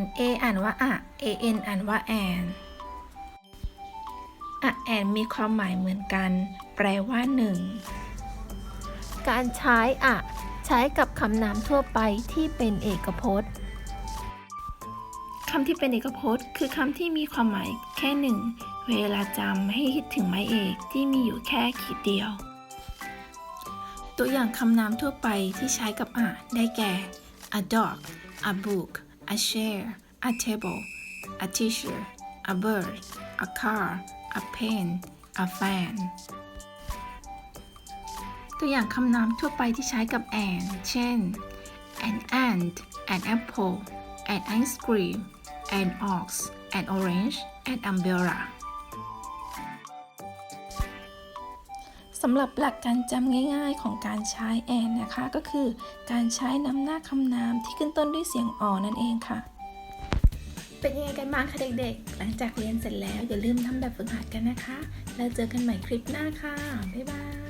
น A อ่านว่าอะ a n อ่านว่าแอนอะแอนมีความหมายเหมือนกัน แปลว่าหนึ่งการใช้อะใช้กับคำนามทั่วไปที่เป็นเอกพจน์คำที่เป็นเอกพจน์ คือคำที่มีความหมายแค่หนึ่ง เวลาจำให้คิดถึงไม้เอกที่มีอยู่แค่ขีดเดียว ตัวอย่างคำนามทั่วไปที่ใช้กับอะได้แก่ a dog a book a chair a table a teacher a bird a car a pen a fan ตัวอย่างคำนามทั่วไปที่ใช้กับ an เช่น an ant an apple an ice cream an ox an orange an umbrella สำหรับหลักการจำง่ายๆของการใช้แอนนะคะ ก็คือการใช้นำหน้าคำนามที่ขึ้นต้นด้วยเสียงออนั่นเองค่ะ เป็นยังไงกันบ้างคะเด็กๆ หลังจากเรียนเสร็จแล้วอย่าลืมทำแบบฝึกหัดกันนะคะ แล้วเจอกันใหม่คลิปหน้าค่ะ บ๊ายบาย